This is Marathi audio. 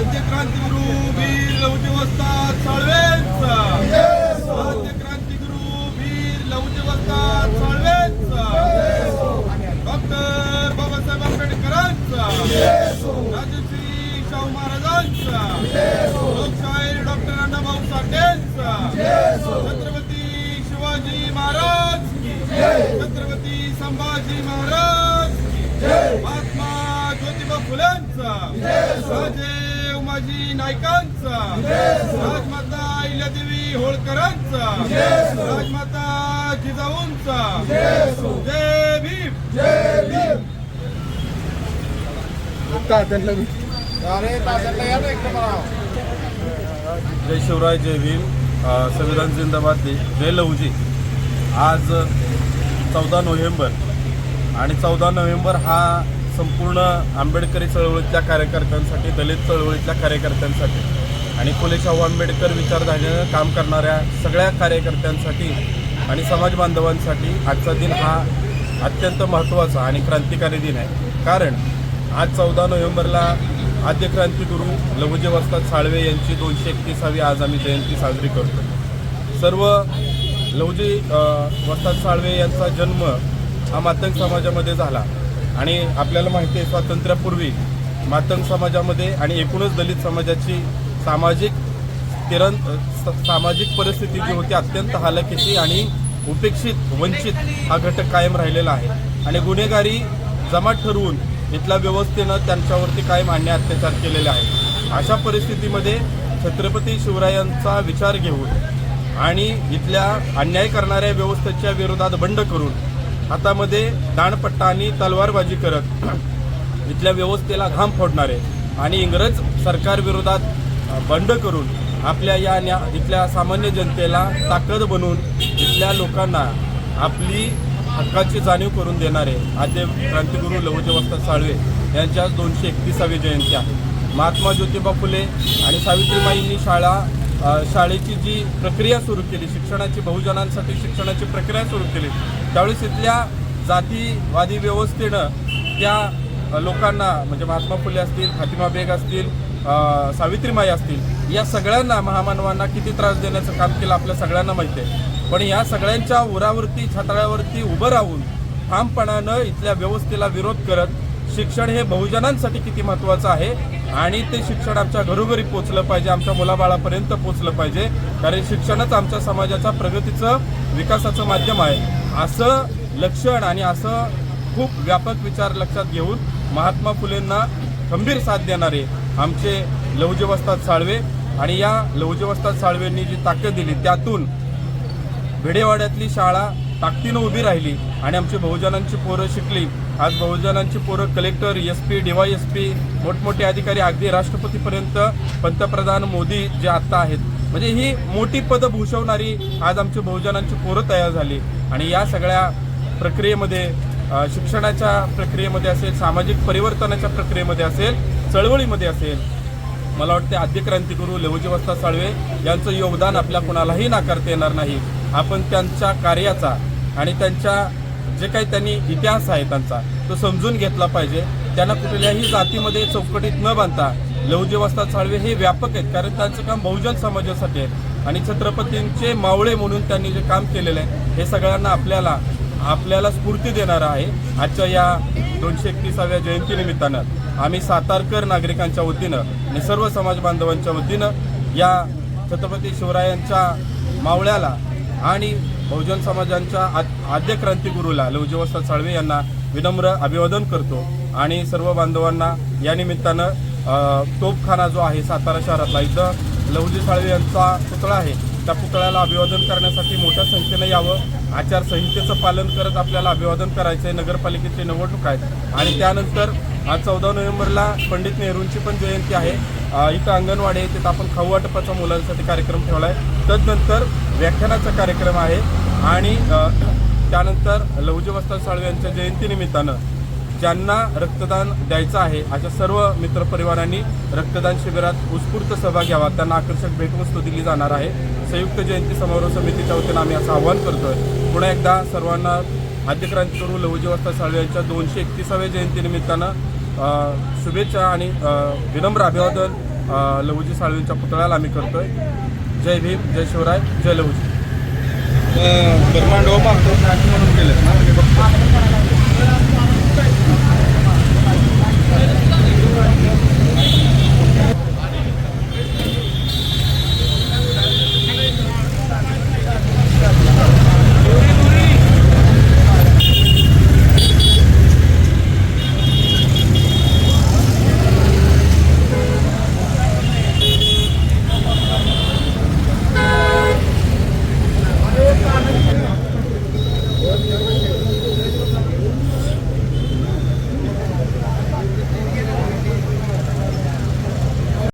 क्रांती क्रांतीगुरु वीर लवजीवस्ताद साळवेंचा. भारतीय क्रांतीगुरु वीर लवजीवस्ताद साळवेंचा. डॉक्टर बाबासाहेब आंबेडकरांचा. राजश्री शाहू महाराजांचा. लोकशाहीर डॉक्टर अण्णाभाऊ साठेंचा. छत्रपती शिवाजी महाराज छत्रपती संभाजी महाराज महात्मा ज्योतिबा फुलेंचा. राजे उमाजी नायकांचा. राजमाता अहिल्यादेवी होळकरांचा. राजमाता जिजाऊंचा. जय भीम. जय शिवराय जय भीम. संविधान जिंदाबाद जय लहुजी. आज चौदा नोव्हेंबर आणि चौदा नोव्हेंबर हा संपूर्ण आंबेडकरी चळवळीतल्या कार्यकर्त्यांसाठी दलित चळवळीतल्या कार्यकर्त्यांसाठी आणि फुले शाहू आंबेडकर विचारधारेनं काम करणाऱ्या सगळ्या कार्यकर्त्यांसाठी आणि समाज बांधवांसाठी आजचा दिन हा अत्यंत महत्त्वाचा आणि क्रांतिकारी दिन आहे. कारण आज चौदा नोव्हेंबरला आद्य क्रांतिगुरू लहुजी वस्ताद साळवे यांची दोनशे एकतीसावी आज आम्ही जयंती साजरी करतो सर्व लहुजी वस्ताद साळवे यांचा जन्म हा मातंग समाजामध्ये झाला. आणि आपल्याला माहिती आहे स्वातंत्र्यापूर्वी मातंग समाजामध्ये आणि एकूणच दलित समाजाची सामाजिक तिरण स- सामाजिक परिस्थिती जी होती अत्यंत हालाकीची आणि उपेक्षित वंचित हा घटक कायम राहिलेला आहे. आणि गुन्हेगारी जमा ठरवून इथल्या व्यवस्थेनं त्यांच्यावरती कायम आणणे अत्याचार केलेले आहे अशा परिस्थितीमध्ये छत्रपती शिवरायांचा विचार घेऊन आणि इथल्या अन्याय करणाऱ्या व्यवस्थेच्या विरोधात बंड करून हातामध्ये दाणपट्टा आणि तलवारबाजी करत इथल्या व्यवस्थेला घाम फोडणारे आणि इंग्रज सरकारविरोधात बंड करून आपल्या या न्या इथल्या सामान्य जनतेला ताकद बनवून इथल्या लोकांना आपली हक्काची जाणीव करून देणारे आद्य क्रांतिगुरू लहुजी साळवे यांच्या दोनशे एकतीसावी जयंती आहे. महात्मा ज्योतिबा फुले आणि सावित्रीबाईंनी शाळा शाळेची जी प्रक्रिया सुरू केली शिक्षणाची बहुजनांसाठी शिक्षणाची प्रक्रिया सुरू केली त्यावेळेस इथल्या जातीवादी व्यवस्थेनं त्या लोकांना म्हणजे महात्मा फुले असतील फातिमा बेग असतील सावित्रीमाई असतील या सगळ्यांना महामानवांना किती त्रास देण्याचं काम केलं आपल्या सगळ्यांना माहिती आहे. पण या सगळ्यांच्या उरावरती छाताळ्यावरती उभं राहून ठामपणानं इथल्या व्यवस्थेला विरोध करत शिक्षण हे बहुजनांसाठी किती महत्त्वाचं आहे आणि ते शिक्षण आमच्या घरोघरी पोचलं पाहिजे आमच्या मुलाबाळापर्यंत पोचलं पाहिजे. कारण शिक्षणच आमच्या समाजाचा प्रगतीचं विकासाचं माध्यम आहे. असं लक्षण आणि असं खूप व्यापक विचार लक्षात घेऊन महात्मा फुलेंना खंबीर साथ देणारे आमचे लहुजवस्ताद साळवे आणि या लहुजवस्ताद साळवेंनी जी ताकद दिली त्यातून भिडेवाड्यातली शाळा ताकदीनं उभी राहिली आणि आमची बहुजनांची पोरं शिकली. आज बहुजनांची पोरं collector S P D Y S P मोठमोठे अधिकारी अगदी राष्ट्रपतीपर्यंत पंतप्रधान मोदी जे आत्ता आहेत. म्हणजे ही मोठी पदं भूषवणारी आज आमची बहुजनांची पोरं तयार झाली. आणि या सगळ्या प्रक्रियेमध्ये शिक्षणाच्या प्रक्रियेमध्ये असेल सामाजिक परिवर्तनाच्या प्रक्रियेमध्ये असेल चळवळीमध्ये असेल मला वाटते आद्य क्रांतिगुरू लहुजी साळवे यांचं योगदान आपल्या कुणालाही नाकारता येणार नाही. आपण त्यांच्या कार्याचा आणि त्यांच्या जे काही त्यांनी इतिहास आहे त्यांचा तो समजून घेतला पाहिजे. त्यांना कुठल्याही जातीमध्ये चौकटीत न बांधता लहुजी वस्ताद साळवे हे व्यापक आहेत कारण त्यांचं काम बहुजन समाजासाठी आहे. आणि छत्रपतींचे मावळे म्हणून त्यांनी जे काम केलेलं आहे हे सगळ्यांना आपल्याला आपल्याला स्फूर्ती देणारं आहे. आजच्या या दोनशे एकतीसाव्या जयंतीनिमित्तानं आम्ही सातारकर नागरिकांच्या वतीनं आणि सर्व समाज बांधवांच्या वतीनं या छत्रपती शिवरायांच्या मावळ्याला आणि बहुजन समाजांच्या आद्य क्रांतिगुरूला लवजीवस्ताद साळवे यांना विनम्र अभिवादन करतो. आणि सर्व बांधवांना या निमित्तानं तोपखाना जो आहे सातारा शहरातला इथं लवजी साळवे यांचा पुतळा आहे. त्या पुतळ्याला अभिवादन करण्यासाठी मोठ्या संख्येनं यावं. आचारसंहितेचं पालन करत आपल्याला अभिवादन करायचं आहे नगरपालिकेची निवडणूक आहेत. आणि त्यानंतर आज चौदा नोव्हेंबरला पंडित नेहरूंची पण जयंती आहे. इथं अंगणवाडी आहे. तिथं आपण खाऊ वाटपाचा मुलांसाठी कार्यक्रम ठेवला आहे तदनंतर व्याख्यानाचा कार्यक्रम आहे. आणि त्यानंतर लहुजी साळवे यांच्या जयंतीनिमित्तानं ज्यांना रक्तदान द्यायचं आहे अशा सर्व मित्रपरिवारांनी रक्तदान शिबिरात उत्स्फूर्त सहभाग घ्यावा. त्यांना आकर्षक भेटवस्तू दिली जाणार आहे. संयुक्त जयंती समारोह समितीच्या वतीनं आम्ही असं आवाहन करतोय. पुन्हा एकदा सर्वांना आद्य क्रांतिगुरू साळवे यांच्या दोनशे एकतीसाव्या जयंतीनिमित्तानं शुभेच्छा आणि विनम्र अभिवादन अ, लहुजी साळवेंच्या पुतळ्याला आम्ही करतोय. जय भीम जय शिवराय जय लहुजी ब्रह्मांड मागतो म्हणून केलं ना मी बघतो